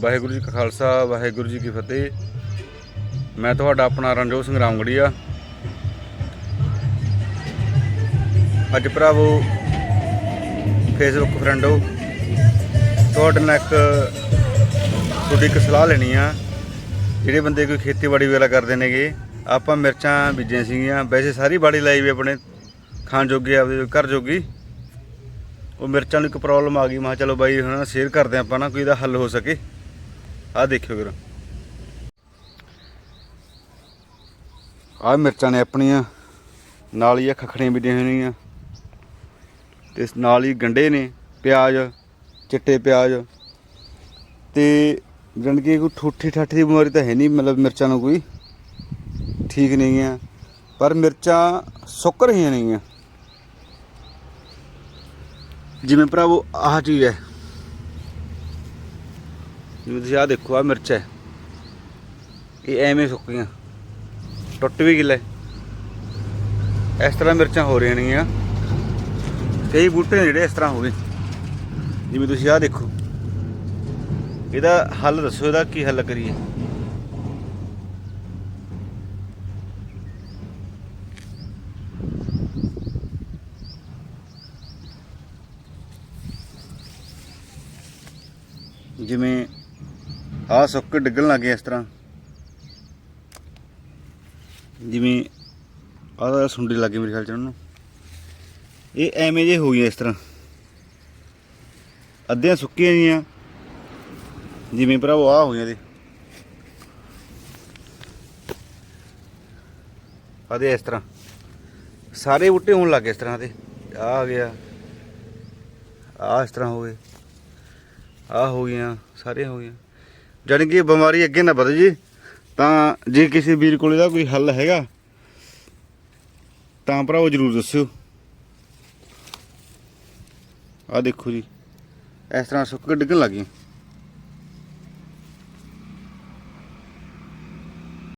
ਵਾਹਿਗੁਰੂ ਜੀ ਕਾ ਖਾਲਸਾ, ਵਾਹਿਗੁਰੂ ਜੀ ਕੀ ਫਤਿਹ। ਮੈਂ ਤੁਹਾਡਾ ਆਪਣਾ ਰਣਜੋਤ ਸਿੰਘ ਰਾਮਗੜੀਆ। ਅੱਜ ਭਰਾਵੋ ਫੇਸਬੁੱਕ ਫਰੈਂਡੋ ਤੁਹਾਡੇ ਨਾਲ ਇੱਕ, ਤੁਹਾਡੀ ਇੱਕ ਸਲਾਹ ਲੈਣੀ ਆ। ਜਿਹੜੇ ਬੰਦੇ ਕੋਈ ਖੇਤੀਬਾੜੀ ਵਗੈਰਾ ਕਰਦੇ ਨੇਗੇ, ਆਪਾਂ ਮਿਰਚਾਂ ਬੀਜੀਆਂ ਸੀਗੀਆਂ। ਵੈਸੇ ਸਾਰੀ ਬਾੜੀ ਲਾਈ ਵੀ ਆਪਣੇ ਖਾਣ ਜੋਗੀ, ਆਪਦੇ ਘਰ ਜੋਗੀ। ਉਹ ਮਿਰਚਾਂ ਨੂੰ ਇੱਕ ਪ੍ਰੋਬਲਮ ਆ ਗਈ। ਮੈਂ ਕਿਹਾ ਚਲੋ ਬਾਈ, ਹੁਣ ਸ਼ੇਅਰ ਕਰਦੇ ਆਪਾਂ ਨਾ, ਕੋਈ ਇਹਦਾ ਹੱਲ ਹੋ ਸਕੇ। ਆਹ ਦੇਖਿਓ ਵੀਰ। ਆਹ ਮਿਰਚਾਂ ਨੇ ਆਪਣੀਆਂ, ਨਾਲ ਹੀ ਆ ਖਖੜੀਆਂ ਬੀਜੀਆਂ ਹੋਈਆਂ। ਤੇ ਨਾਲ ਹੀ ਗੰਡੇ ਨੇ, ਪਿਆਜ਼, ਚਿੱਟੇ ਪਿਆਜ਼। ਤੇ ਜਾਣੀ ਕਿ ਕੋਈ ਠੂਠੀ ਠਾਠੀ ਦੀ ਬਿਮਾਰੀ ਤਾਂ ਹੈ ਨਹੀਂ, ਮਤਲਬ ਮਿਰਚਾਂ ਨੂੰ ਕੋਈ। ਠੀਕ ਨਹੀਂ ਆ ਪਰ ਮਿਰਚਾਂ ਸੁੱਕ ਰਹੀਆਂ ਨੇਗੀਆਂ। ਜਿਵੇਂ ਭਰਾਵੋ, ਆਹ ਚੀਜ਼ ਹੈ। ਜਿਵੇਂ ਤੁਸੀਂ ਆਹ ਦੇਖੋ, ਆਹ ਮਿਰਚ ਹੈ। ਇਹ ਐਵੇਂ ਸੁੱਕ ਗਈਆਂ ਟੁੱਟ ਵੀ ਗਿਲੇ। ਇਸ ਤਰ੍ਹਾਂ ਮਿਰਚਾਂ ਹੋ ਰਹੀਆਂ ਨੇਗੀਆਂ। ਕਈ ਬੂਟੇ ਨੇ ਜਿਹੜੇ ਇਸ ਤਰ੍ਹਾਂ ਹੋ ਗਏ। ਜਿਵੇਂ ਤੁਸੀਂ ਆਹ ਦੇਖੋ। ਇਹਦਾ ਹੱਲ ਦੱਸੋ, ਇਹਦਾ ਕੀ ਹੱਲ ਕਰੀਏ? ਜਿਵੇਂ ਆਹ ਸੁੱਕ ਕੇ ਡਿੱਗਣ ਲੱਗੇ ਇਸ ਤਰ੍ਹਾਂ। ਜਿਵੇਂ ਆਹ ਸੁੰਡੀ ਲੱਗੀ ਮੇਰੇ ਖਿਆਲ ਚ ਉਹਨੂੰ ਇਹ ਐਵੇਂ ਜੇ ਹੋ ਗਈਆਂ ਇਸ ਤਰ੍ਹਾਂ। ਅੱਧੀਆਂ ਸੁੱਕੀਆਂ ਜੀਆਂ, ਜਿਵੇਂ ਭਰਾਵੋ ਆਹ ਹੋਈਆਂ ਦੇ। ਆਦੇ ਇਸ ਤਰ੍ਹਾਂ। ਸਾਰੇ ਬੂਟੇ ਹੋਣ ਲੱਗੇ ਇਸ ਤਰ੍ਹਾਂ ਦੇ। ਆਹ ਆ ਗਿਆ। ਆਹ ਇਸ ਤਰ੍ਹਾਂ ਹੋ ਗਏ। ਆਹ ਹੋ ਗਈਆਂ, ਸਾਰੇ ਹੋ ਗਈਆਂ। ਜਾਣੀ ਕਿ ਇਹ ਬਿਮਾਰੀ ਅੱਗੇ ਨਾ ਵਧ ਜੇ, ਤਾਂ ਜੇ ਕਿਸੇ ਵੀਰ ਕੋਲ ਇਹਦਾ ਕੋਈ ਹੱਲ ਹੈਗਾ, ਤਾਂ ਭਰਾਵੋ ਜਰੂਰ ਦੱਸਿਓ। ਆਹ ਦੇਖੋ ਜੀ, ਇਸ ਤਰ੍ਹਾਂ ਸੁੱਕ ਕੇ ਡਿੱਗਣ ਲੱਗ ਗਈਆਂ।